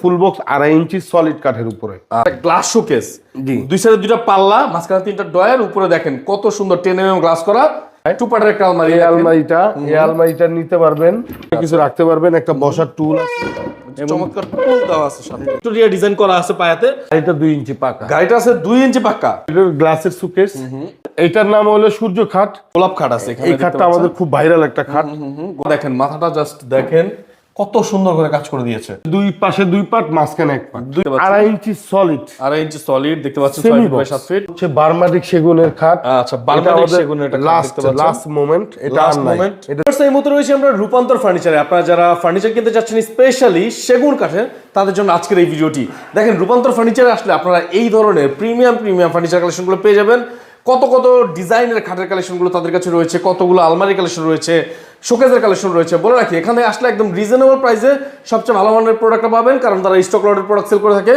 Full box আড়াই ইঞ্চি solid কাঠের উপরে। গ্লাস শোকেস জি। দুই সাইডে দুইটা পাল্লা মাঝখানে তিনটা ডয়ার উপরে দেখেন কত সুন্দর টেন এম গ্লাস করা। একটা আলমারি এই আলমারিটা এই আলমারিটা নিতে পারবেন কিছু রাখতে পারবেন একটা বসার টুল আছে। চমৎকার টুল দেওয়া আছে সাথে ভিক্টোরিয়া ডিজাইন করা আছে পায়াতে। ইঞ্চি পাকা। গাড়িটা আছে ইঞ্চি এটার গ্লাসের সুকেস এটার নাম হলো সূর্য খাট। গোলাপ খাট আছে এই খাটটা আমাদের খুব ভাইরাল একটা খাট। দেখেন মাথাটা জাস্ট দেখেন। কত সুন্দর করে কাজ করে দিয়েছে। দুই পাশে দুই পাট মাঝখানে এক পাট। আড়াই ইঞ্চি সলিড আড়াই ইঞ্চি সলিড দেখতে পাচ্ছেন Semi ছয় ফিট বাই সাত ফিট হচ্ছে সেগুনের খাট। আচ্ছা বার্মাটিক সেগুনের লাস্ট লাস্ট মোমেন্ট এটা লাস্ট আর নাই। মোমেন্ট এই রয়েছে আমরা রূপান্তর ফার্নিচারে আপনারা যারা ফার্নিচার কিনতে চাচ্ছেন স্পেশালি সেগুন কাঠের তাদের জন্য আজকের এই ভিডিওটি। দেখেন রূপান্তর ফার্নিচারে আসলে আপনারা এই ধরনের প্রিমিয়াম প্রিমিয়াম ফার্নিচার কালেকশনগুলো পেয়ে যাবেন। কত কত ডিজাইনের খাটের কালেকশনগুলো তাদের কাছে রয়েছে কতগুলো আলমারি কালেকশন রয়েছে শোকেজের কালেকশন রয়েছে। বলে রাখি এখানে আসলে একদম রিজনেবল প্রাইসে সবচেয়ে ভালো মানের প্রোডাক্টটা পাবেন কারণ তারা স্টক লটের প্রোডাক্ট সেল করে থাকে।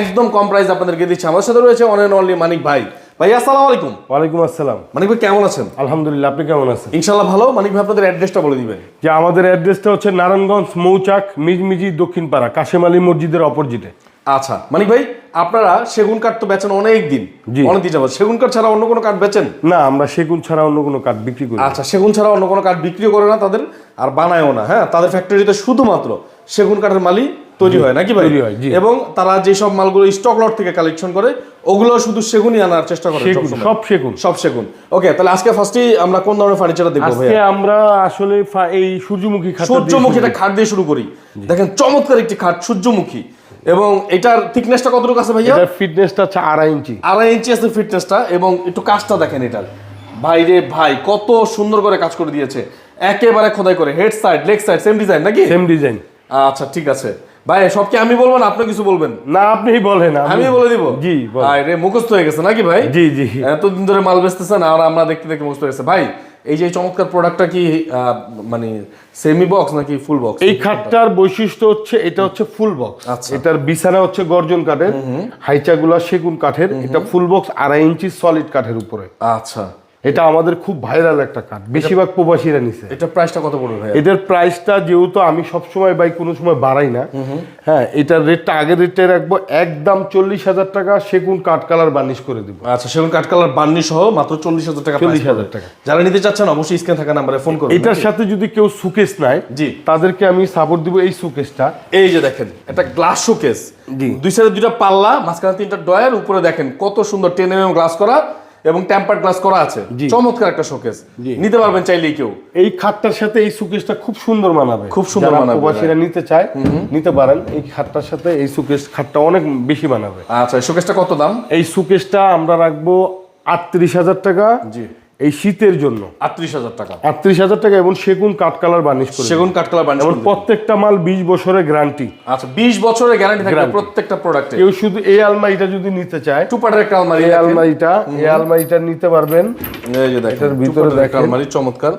একদম কম প্রাইস আপনাদেরকে দিচ্ছে। আমার সাথে রয়েছে অন অ্যান্ড অনলি মানিক ভাই। ভাই আসসালামু আলাইকুম। ওয়ালাইকুম আসসালাম। মানিক ভাই কেমন আছেন? আলহামদুলিল্লাহ আপনি কেমন আছেন? ইনশাল্লাহ ভালো। মানিক ভাই আপনাদের অ্যাড্রেসটা বলে দিবেন। যে আমাদের অ্যাড্রেসটা হচ্ছে নারায়ণগঞ্জ মৌচাক মিজমিজি দক্ষিণপাড়া কাশেম আলী মসজিদের অপোজিটে আচ্ছা মানিক ভাই আপনারা সেগুন কাঠ তো বেচেন অনেক দিন জি। অনেক দিন যাবত সেগুন কাঠ ছাড়া অন্য কোনো কাঠ বেচেন? না আমরা সেগুন ছাড়া অন্য কোনো কাঠ বিক্রি করি আচ্ছা সেগুন ছাড়া অন্য কোনো কাঠ বিক্রিও করে না তাদের আর বানায়ও না হ্যাঁ? তাদের ফ্যাক্টরিতে শুধুমাত্র সেগুন কাঠের মালই তৈরি হয় নাকি ভাই? হয়, এবং তারা যেসব মালগুলো স্টক লট থেকে কালেকশন করে ওগুলো শুধু সেগুনই আনার চেষ্টা করে সব সেগুন। সব সেগুন। ওকে তাহলে আজকে ফার্স্টেই আমরা কোন ধরনের ফার্নিচার দেখব আজকে আমরা আসলে এই সূর্যমুখী খাট সূর্যমুখী একটা খাট দিয়ে শুরু করি। দেখেন চমৎকার একটি খাট সূর্যমুখী। এবং এটার থিকনেসটা কতটুকু আছে ভাইয়া? এটার ফিটনেসটা হচ্ছে আড়াই ইঞ্চি। আড়াই ইঞ্চি আছে ফিটনেসটা এবং একটু কাজটা দেখেন এটার। ভাই রে ভাই কত সুন্দর করে কাজ করে দিয়েছে। একেবারে খোদাই করে head side leg side same design নাকি? সেম ডিজাইন আচ্ছা ঠিক আছে। ভাই সব কি আমি বলব না আপনি কিছু বলবেন? না আপনি বলেন আমি বলে দিব? জি। ভাই রে মুখস্থ হয়ে গেছে নাকি ভাই? জি জি। এতদিন ধরে মাল বেচতেছেন আর আমরা দেখতে দেখতে মুখস্থ হয়ে গেছে। ভাই এই যে চমৎকার প্রোডাক্টটা কি মানে সেমি বক্স নাকি ফুল বক্স এই খাটটার বৈশিষ্ট্য হচ্ছে এটা হচ্ছে ফুল বক্স আচ্ছা। এটার বিছানা হচ্ছে গর্জন কাঠের হাইচাগুলা সেগুন কাঠের এটা ফুল বক্স আড়াই ইঞ্চি সলিড কাঠের উপরে। আচ্ছা। এটা আমাদের খুব ভাইরাল একটা কাঠ বেশিরভাগ প্রবাসীরা নিছে। এটা প্রাইসটা কত পড়বে ভাই এটার প্রাইসটা যেহেতু আমি সবসময় বাই কোনো সময় বাড়াই না হ্যাঁ এটার রেটটা আগের রেটটাই রাখব একদম চল্লিশ হাজার টাকা সেগুন কাঠ কালার বার্নিশ করে দিব। আচ্ছা সেগুন কাঠ কালার বান্নি সহ মাত্র চল্লিশ হাজার টাকা চল্লিশ হাজার টাকা। যারা নিতে চাচ্ছেন অবশ্যই স্ক্রিন থাকা নাম্বারে ফোন করুন এটার সাথে যদি কেউ সুকেস নেয় জি। তাদেরকে আমি সাপোর্ট দিব এই সুকেসটা এই যে দেখেন একটা গ্লাস শোকেস জি। দুই সাইডে দুইটা পাল্লা মাঝখানে তিনটা ডয়ার উপরে দেখেন কত সুন্দর টেন এম গ্লাস করা। এবং টেম্পার গ্লাস করা আছে। চমৎকার একটা শোকেস নিতে পারবেন চাইলেই কেউ। এই খাটটার সাথে এই সুকেসটা খুব সুন্দর মানাবে। খুব সুন্দর মানাবে, প্রবাসীরা নিতে চায় নিতে পারেন। এই খাটটার সাথে এই সুকেস খাটটা অনেক বেশি মানাবে। আচ্ছা শোকেসটা কত দাম? এই সুকেসটা আমরা রাখব আটত্রিশ হাজার টাকা। জি। এই শীতের জন্য। আটত্রিশ হাজার টাকা। আটত্রিশ হাজার টাকা এবং সেগুন কাঠ কালার বার্নিশ করে সেগুন কাঠ কালার বানিয়ে এবং প্রত্যেকটা মাল বিশ বছরের গ্যারান্টি। আচ্ছা বিশ বছরের গ্যারান্টি থাকবে Guarantee। প্রত্যেকটা প্রোডাক্টে কেউ শুধু এই আলমারিটা যদি নিতে চায় টু পার্টের একটা আলমারি এই আলমারিটা এই আলমারিটা নিতে পারবেন। এই যে দেখেন এটার ভিতরে দেখেন। আলমারি চমৎকার।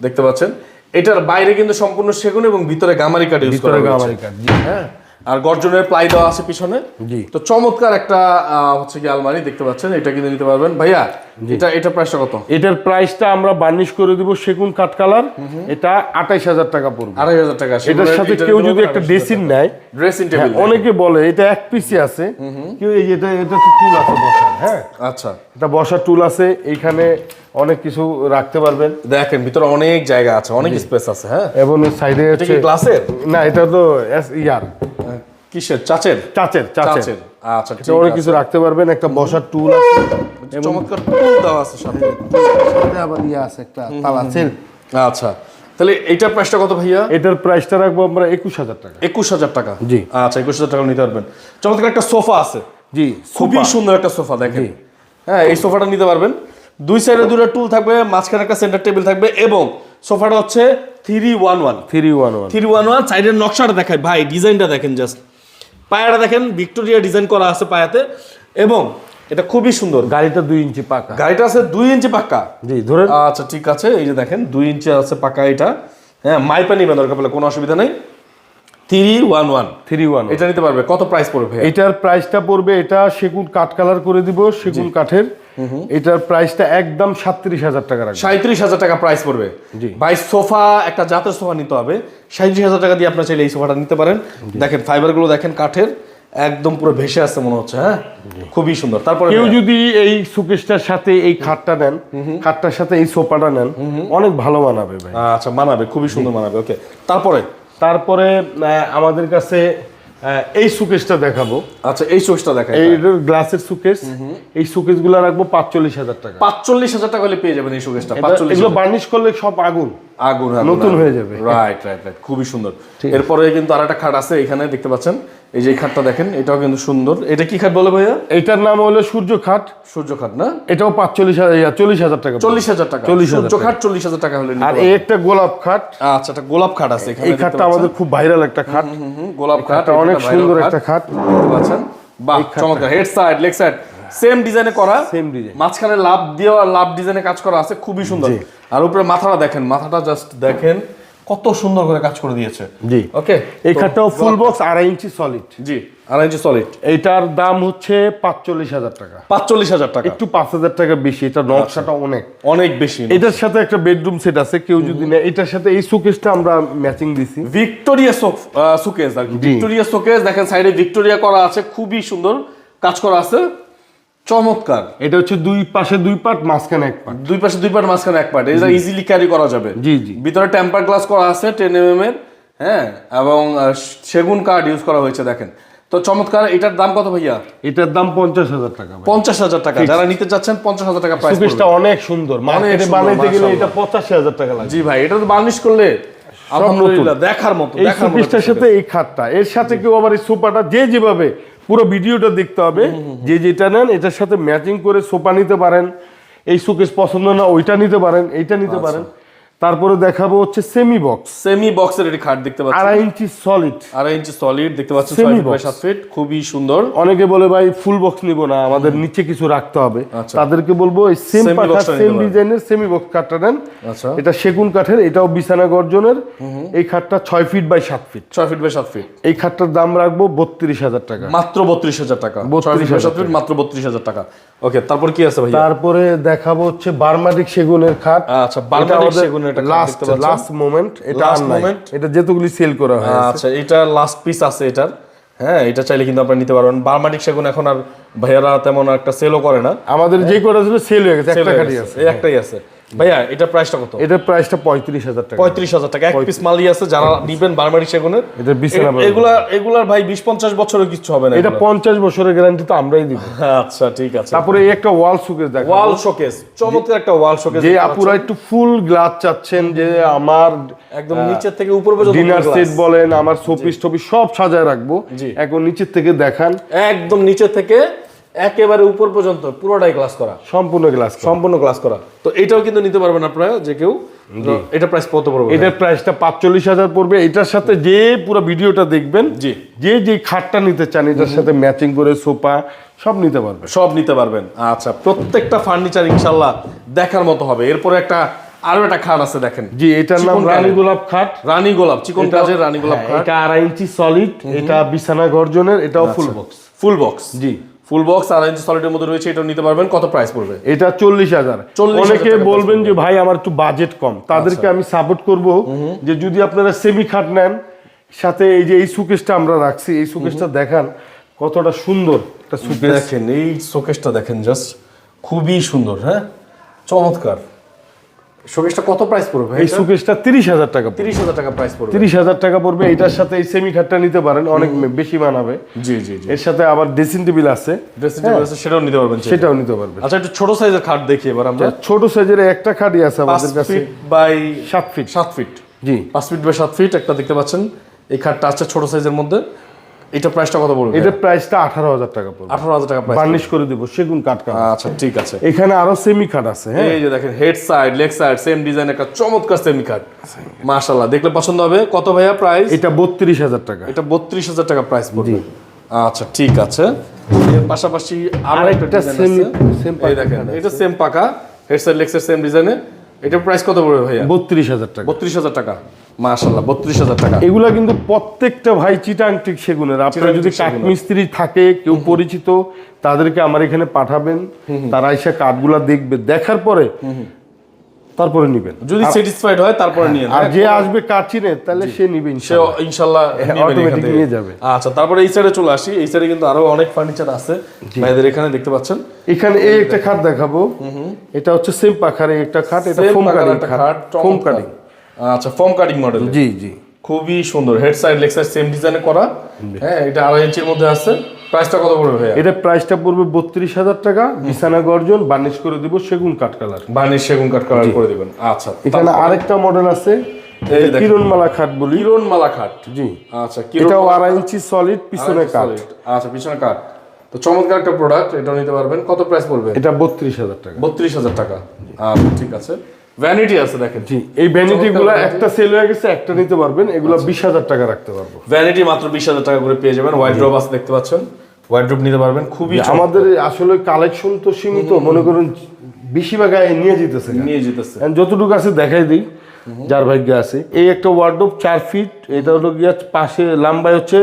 দেখতে পাচ্ছেন? এটার বাইরে কিন্তু সম্পূর্ণ সেগুন এবং ভিতরে গামারি কাঠ ইউজ করা হয়েছে। গামারি কাঠ জি। হ্যাঁ? আর গর্জনের প্লাই দেওয়া আছে পিছনে। জি। তো চমৎকার একটা আহ, হচ্ছে কি আলমারি দেখতে পাচ্ছেন? এটা কিন্তু নিতে পারবেন। ভাইয়া এটা এটা প্রাইসটা কত? এটার প্রাইসটা আমরা বার্নিশ করে দিব সেগুন কাঠ কালার। এটা আঠাইশ হাজার টাকা পড়বে। আড়াই হাজার টাকা এটার সাথে কেউ যদি একটা ড্রেসিং নেয় ড্রেসিং টেবিল হ্যাঁ, অনেকে বলে এটা এক পিসি আছে। কেউ এই এটা এটা টুল আছে বসার হ্যাঁ? আচ্ছা। এটা বসার টুল আছে এইখানে অনেক কিছু রাখতে পারবেন। দেখেন ভিতরে অনেক জায়গা আছে অনেক স্পেস আছে হ্যাঁ? এবং সাইডে হচ্ছে গ্লাসের না এটা তো এস- ইয়ার কিসের? চাচের? চাচের চাচের। আচ্ছা ঠিক এটা অনেক কিছু রাখতে পারবেন একটা বসার টুল আছে। চমৎকার টুল দেওয়া আছে সাথে সাথে আবার ইয়ে আছে একটা তালা সেল আচ্ছা। তাহলে এইটার প্রাইসটা কত ভাইয়া? এটার প্রাইসটা রাখব আমরা একুশ হাজার টাকা। একুশ হাজার টাকা? জি। আচ্ছা একুশ হাজার টাকা নিতে পারবেন। চমৎকার একটা সোফা আছে। জি খুবই সুন্দর একটা সোফা দেখেন। হ্যাঁ এই সোফাটা নিতে পারবেন। দুই সাইডে দুটো টুল থাকবে মাঝখানে একটা সেন্টার টেবিল থাকবে এবং সোফাটা হচ্ছে three one one three one one three one one সাইডের নকশাটা দেখায় ভাই ডিজাইনটা দেখেন জাস্ট পায়াটা দেখেন ভিক্টোরিয়া ডিজাইন করা আছে পায়াতে। এবং এটা খুবই সুন্দর। গাড়িটা দুই ইঞ্চি পাকা। গাড়িটা আছে দুই ইঞ্চি পাকা। জি ধরে আচ্ছা ঠিক আছে। এই যে দেখেন দুই ইঞ্চি আছে পাকা এটা। হ্যাঁ মাইপা নিবেন দরকার পেলে কোনো অসুবিধা নেই। Three one one. Three one এটা নিতে পারবে। কত প্রাইস পড়বে এটার প্রাইসটা পড়বে এটা সেগুন কাঠ কালার করে দিব সেগুন কাঠের। এটার প্রাইসটা একদম সাতত্রিশ হাজার টাকা রাখবে। সাঁত্রিশ হাজার টাকা প্রাইস পড়বে। ভাই সোফা একটা জাতের সোফা নিতে হবে। সাঁত্রিশ হাজার টাকা দিয়ে আপনার চাইলে এই সোফাটা নিতে পারেন। দেখেন ফাইবারগুলো দেখেন কাঠের। একদম পুরো ভেসে আসছে মনে হচ্ছে হ্যাঁ? খুবই সুন্দর। তারপরে কেউ যদি এই সুকেশটার সাথে এই খাটটা নেন খাটটার সাথে এই সোফাটা নেন অনেক ভালো মানাবে ভাই। আচ্ছা মানাবে খুবই সুন্দর মানাবে ওকে। তারপরে? তারপরে আমাদের কাছে এই সুকেশটা দেখাবো। আচ্ছা এই সুকেশটা দেখাই এই গ্লাসের সুকেশ। এই সুকেশগুলো রাখব পাঁচচল্লিশ হাজার টাকা। পাঁচচল্লিশ হাজার টাকা হলে পেয়ে যাবেন এই সুকেশটা পাঁচচল্লিশ এগুলো বার্নিশ করলে সব আগুন। আগুন নতুন হয়ে যাবে। রাইট রাইট রাইট খুবই সুন্দর। এরপরে কিন্তু আর একটা খাট আছে এখানে দেখতে পাচ্ছেন। এই যে খাটটা দেখেন এটাও কিন্তু সুন্দর। এটা কি খাট বলে ভাইয়া? এটার নাম হলো সূর্য খাট। সূর্য খাট না? এটাও পাঁচচল্লিশ হাজার চল্লিশ হাজার টাকা। চল্লিশ হাজার টাকা। চল্লিশ সূর্য খাট চল্লিশ হাজার টাকা হলে আর এই একটা গোলাপ খাট। আচ্ছা একটা গোলাপ খাট আছে এই খাটটা আমাদের খুব ভাইরাল একটা খাট। গোলাপ খাট অনেক সুন্দর একটা খাট। পাচ্ছেন? বাহ চমৎকার। Head side leg side same ডিজাইনে করা। সেম ডিজাইন মাঝখানে লাভ দিয়ে আর লাভ ডিজাইনে কাজ করা আছে খুবই সুন্দর। আর উপরে মাথাটা দেখেন মাথাটা জাস্ট দেখেন। কত সুন্দর করে কাজ করে দিয়েছে। জি। ওকে এই খাটটাও ফুল বক্স আড়াই ইঞ্চি সলিড জি আড়াই ইঞ্চি সলিড এইটার দাম হচ্ছে পাঁচচল্লিশ হাজার টাকা। পাঁচচল্লিশ হাজার টাকা। একটু পাঁচ হাজার টাকা বেশি এটা নকশাটা অনেক। অনেক বেশি। এটার সাথে একটা বেডরুম সেট আছে কেউ যদি নেয় এটার সাথে এই সুকেসটা আমরা ম্যাচিং দিছি। ভিক্টোরিয়া সুকেস আর কি। ভিক্টোরিয়া সুকেস দেখেন সাইডে ভিক্টোরিয়া করা আছে খুবই সুন্দর কাজ করা আছে। চমৎকার। এটা হচ্ছে দুই পাশে দুই পার্ট মাঝখানে এক পার্ট। দুই পাশে দুই পার্ট মাঝখানে এক পার্ট। এটা ইজিলি ক্যারি করা যাবে। জি, জি। ভিতরে টেম্পার গ্লাস করা আছে টেন এম এর হ্যাঁ? এবং সেগুন কাঠ ইউজ করা হয়েছে দেখেন। তো চমৎকার এটার দাম কত ভাইয়া? এটার দাম পঞ্চাশ হাজার টাকা পঞ্চাশ হাজার টাকা। যারা নিতে চাচ্ছেন পঞ্চাশ হাজার টাকা প্রাইস সুকেসটা অনেক সুন্দর। মার্কেটে সুন্দর, বানাইতে গেলে এটা পঁচাশি হাজার টাকা লাগে। জি ভাই এটা তো বার্নিশ করলে আলহামদুলিল্লাহ দেখার মতো এই দেখার সাথে এই খাটটা এর সাথে কেউ আবার এই সোফাটা যে যেভাবে পুরো ভিডিওটা দেখতে হবে। যে যেটা নেন এটার সাথে ম্যাচিং করে সোফা নিতে পারেন। এই সুকেশ পছন্দ না ওইটা নিতে পারেন এইটা নিতে আচ্ছা। পারেন। তারপরে দেখাবো হচ্ছে সেমি বক্স সেমি বক্সের এটি খাট দেখতে পাচ্ছেন। আড়াই ইঞ্চি সলিড আড়াই ইঞ্চি সলিড দেখতে পাচ্ছেন ছয় ফিট বাই সাত ফিট খুবই সুন্দর। অনেকে বলে ভাই ফুল বক্স নিব না আমাদের নিচে কিছু রাখতে হবে। আচ্ছা। তাদেরকে বলব এই সেম সেম ডিজাইনের সেমি বক্স খাটটা নেন। আচ্ছা। এটা সেগুন কাঠের এটাও বিছানা গর্জনের। এই খাটটা ছয় ফিট বাই সাত ফিট ছয় ফিট বাই ফিট এই খাটটার দাম রাখব বত্রিশ হাজার টাকা। মাত্র বত্রিশ হাজার টাকা। 32,000 ফিট মাত্র বত্রিশ হাজার টাকা। ওকে তারপর কি আছে ভাইয়া? তারপরে দেখাবো হচ্ছে বার্মাটিক সেগুনের খাট। আচ্ছা, বার্মাটিক সেগুনের একটা লাস্ট মোমেন্ট এটা যেতগুলি সেল করা হয় আচ্ছা এটা লাস্ট পিস আছে এটার। হ্যাঁ এটা চাইলে কিন্তু আপনারা নিতে পারবেন। বার্মাটিক সেগুন এখন আর ভাইয়ারা তেমন একটা সেলও করে না। আমাদের যে কটা ছিল সেল হয়ে গেছে একটা খাটি আছে। এই একটাই আছে। ভাইয়া এটার প্রাইসটা কত? এটার প্রাইসটা পঁয়ত্রিশ হাজার টাকা। পঁয়ত্রিশ হাজার টাকা। এক পিস মালই আছে যারা নিবেন সেগুনের। এটা এগুলা এগুলার ভাই বিশ পঞ্চাশ বছরের কিছু হবে না এটা পঞ্চাশ বছরের গ্যারান্টি তো আমরাই দিব। আচ্ছা ঠিক আছে। তারপরে এই একটা ওয়াল সুকেস দেখা ওয়াল শোকেস চমৎকার একটা ওয়াল শোকেস যে আপুরা একটু ফুল গ্লাস চাচ্ছেন যে আমার একদম নিচের থেকে উপর পর্যন্ত ডিনার সেট বলেন আমার শোপিস টপিস সব সাজায় রাখব। এখন নিচের থেকে দেখান। একদম নিচে থেকে একেবারে উপর পর্যন্ত পুরোটাই গ্লাস করা। সম্পূর্ণ গ্লাস সম্পূর্ণ গ্লাস করা। তো এটাও কিন্তু নিতে পারবেন আপনারা যে কেউ এটা প্রাইস কত পড়বে এটার প্রাইসটা পাঁচচল্লিশ হাজার পড়বে। এটার সাথে যে পুরো ভিডিওটা দেখবেন জি। যে যে খাটটা নিতে চান এটার সাথে ম্যাচিং করে সোফা সব নিতে পারবে সব নিতে পারবেন। আচ্ছা প্রত্যেকটা ফার্নিচার ইনশাল্লাহ দেখার মতো হবে। এরপরে একটা আরও একটা খাট আছে দেখেন। জি এটার নাম রানী গোলাপ খাট। রানী গোলাপ চিকন কাজের রানী গোলাপ হ্যাঁ, খাট। এটা আড়াই ইঞ্চি সলিড এটা বিছানা গর্জনের এটাও ফুল বক্স ফুল বক্স জি। ফুল বক্স আর ইঞ্চি সলিডের মধ্যে রয়েছে এটা নিতে পারবেন। কত প্রাইস পড়বে? এটা চল্লিশ হাজার। 40,000 অনেকে বলবেন যে ভাই আমার একটু বাজেট কম। তাদেরকে আমি সাপোর্ট করব যে যদি আপনারা সেমি খাট নেন সাথে এই যে এই সুকেসটা আমরা রাখছি এই সুকেসটা দেখান কতটা সুন্দর একটা সুকেস দেখেন এই শোকেসটা দেখেন জাস্ট খুবই সুন্দর হ্যাঁ? চমৎকার। শোকেসটা কত প্রাইস পড়বে? এই তিরিশ হাজার টাকা পড়বে। তিরিশ হাজার টাকা প্রাইস পড়বে। তিরিশ হাজার টাকা পড়বে। এটার সাথে এই সেমি খাটটা নিতে পারেন অনেক বেশি মানাবে জি জি জি। এর সাথে আবার ড্রেসিং টেবিল আছে। ড্রেসিং টেবিল আছে সেটাও নিতে পারবেন সেটাও নিতে পারবে আচ্ছা একটু ছোট সাইজের খাট দেখি এবার আমরা। ছোট সাইজের একটা খাটই আছে আমাদের কাছে। ফিট বাই সাত ফিট সাত ফিট জি। পাঁচ ফিট বাই সাত ফিট একটা দেখতে পাচ্ছেন। এই খাটটা আছে ছোট সাইজের মধ্যে। এটা প্রাইসটা কত পড়বে এটার প্রাইসটা আঠারো হাজার টাকা পড়বে। আঠারো হাজার টাকা প্রাইস বার্নিশ করে দিব সেগুন কাঠ কাঠ। আচ্ছা ঠিক আছে। এখানে আরও সেমি খাট আছে হ্যাঁ? এই যে দেখেন head side leg side same design একটা চমৎকার সেমি খাট মাশাল্লাহ দেখলে পছন্দ হবে। কত ভাইয়া প্রাইস এটা বত্রিশ হাজার টাকা। এটা বত্রিশ হাজার টাকা প্রাইস পড়বে। আচ্ছা ঠিক আছে। এর পাশাপাশি আরও একটা same এই পাকা দেখেন এটা সেম পাকা। Head side leg side same ডিজাইনে এটার প্রাইস কত পড়বে ভাইয়া? বত্রিশ হাজার টাকা। বত্রিশ হাজার টাকা। মাশাল্লাহ বত্রিশ হাজার টাকা। এগুলা কিন্তু প্রত্যেকটা ভাই চিটাংটিক সেগুনের। আপনার যদি থাকে কেউ পরিচিত তাদেরকে আমার এখানে পাঠাবেন তারা এসে কাঠগুলা দেখবে দেখার পরে তারপরে নিবেন। যদি স্যাটিসফাইড হয় তারপরে নিয়ে আর যে আসবে কাঠ চিনে তাহলে সে নিবে সে ইনশাআল্লাহ। ইনশাল্লাহ হ্যাঁ। নিয়ে যাবে। আচ্ছা তারপরে এই সাইডে চলে আসি। এই সাইডে কিন্তু আরও অনেক ফার্নিচার আছে। ভাইদের এখানে দেখতে পাচ্ছেন। এখানে এই একটা খাট দেখাবো। এটা হচ্ছে সেম পাখারে একটা খাট এটা ফোম কাটিং খাট ফোম। কাটিং আচ্ছা ফর্ম কাটিং মডেল জি জি। খুবই সুন্দর। Head side leg side same ডিজাইনে করা। হ্যাঁ এটা আড়াই ইঞ্চির মধ্যে আছে। প্রাইসটা কত পড়বে ভাইয়া? এটা প্রাইসটা পড়বে বত্রিশ হাজার টাকা। বিছানা গর্জন বার্নিশ করে দিব সেগুন কাঠ কালার বার্নিশ সেগুন কাঠ কালার করে দিবেন। আচ্ছা এখানে আরেকটা মডেল আছে। এই কিরণমালা খাট বলি। কিরণ খাট। জি। আচ্ছা এটাও আড়াই ইঞ্চি সলিড পিছনে কাঠ আচ্ছা পিছনে কাঠ তো চমৎকার একটা প্রোডাক্ট এটাও নিতে পারবেন। কত প্রাইস পড়বে? এটা বত্রিশ হাজার টাকা। বত্রিশ হাজার টাকা। আচ্ছা ঠিক আছে। ভ্যানিটি আছে দেখেন। জি এই ভ্যানিটি গুলা একটা সেল হয়ে গেছে একটা নিতে পারবেন এগুলো বিশ হাজার টাকা রাখতে পারব। ভ্যানিটি মাত্র বিশ হাজার টাকা করে পেয়ে যাবেন। হোয়াইট ড্রপ আছে দেখতে পাচ্ছেন। হোয়াইট ড্রপ নিতে পারবেন খুবই আমাদের আসলে কালেকশন তো সীমিত মনে করুন বেশিরভাগ নিয়ে যেতেছে। নিয়ে যেতেছে। যতটুকু আছে দেখাই দিই যার ভাগ্য আছে। এই একটা ওয়ার্ডরোব চার ফিট এটা হলো গিয়া পাশে লম্বায় হচ্ছে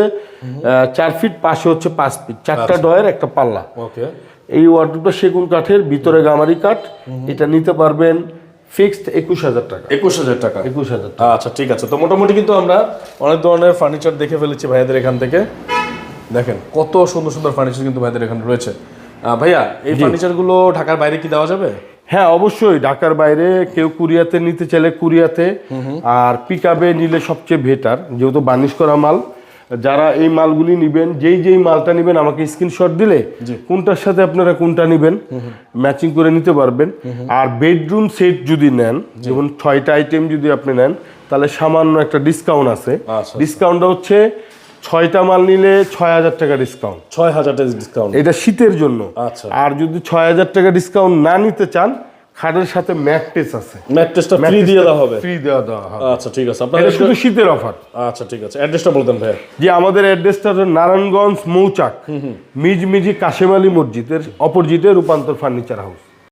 চার ফিট পাশে হচ্ছে পাঁচ ফিট চারটা ডয়ের একটা পাল্লা। ওকে। এই ওয়ার্ডরোবটা সেগুন কাঠের ভিতরে গামারি কাঠ। এটা নিতে পারবেন ফিক্সড একুশ হাজার টাকা। একুশ হাজার টাকা। একুশ হাজার টাকা। আচ্ছা ঠিক আছে। তো মোটামুটি কিন্তু আমরা অনেক ধরনের ফার্নিচার দেখে ফেলেছি ভাইয়াদের এখান থেকে। দেখেন কত সুন্দর সুন্দর ফার্নিচার কিন্তু ভাইয়াদের এখানে রয়েছে। ভাইয়া এই ফার্নিচারগুলো ঢাকার বাইরে কি দেওয়া যাবে? হ্যাঁ অবশ্যই। ঢাকার বাইরে কেউ কুরিয়াতে নিতে চাইলে কুরিয়াতে। আর পিকআপে নিলে সবচেয়ে বেটার যেহেতু বার্নিশ করা মাল। যারা এই মালগুলি নিবেন যেই যেই মালটা নিবেন আমাকে স্ক্রিনশট দিলে কোনটার সাথে আপনারা কোনটা নিবেন ম্যাচিং করে নিতে পারবেন। আর বেডরুম সেট যদি নেন যেমন ছয়টা আইটেম যদি আপনি নেন তাহলে সামান্য একটা ডিসকাউন্ট আছে। আচ্ছা। ডিসকাউন্টটা হচ্ছে ছয়টা মাল নিলে ছয় হাজার টাকা ডিসকাউন্ট ছয় হাজার টাকা ডিসকাউন্ট এটা শীতের জন্য। আচ্ছা। আর যদি ছয় হাজার টাকা ডিসকাউন্ট না নিতে চান খাটের সাথে ম্যাট্রেস আছে। ম্যাট্রেসটা ফ্রি দিয়ে দেওয়া হবে। ফ্রি দেওয়া দেওয়া হবে। আচ্ছা ঠিক আছে। আপনাদের শুধু শীতের অফার। আচ্ছা ঠিক আছে। অ্যাড্রেসটা বলতেন ভাইয়া। যে আমাদের অ্যাড্রেসটা হচ্ছে নারায়ণগঞ্জ মৌচাক মিজমিজি কাশেম আলী মসজিদের অপরজিতে রূপান্তর ফার্নিচার হাউস।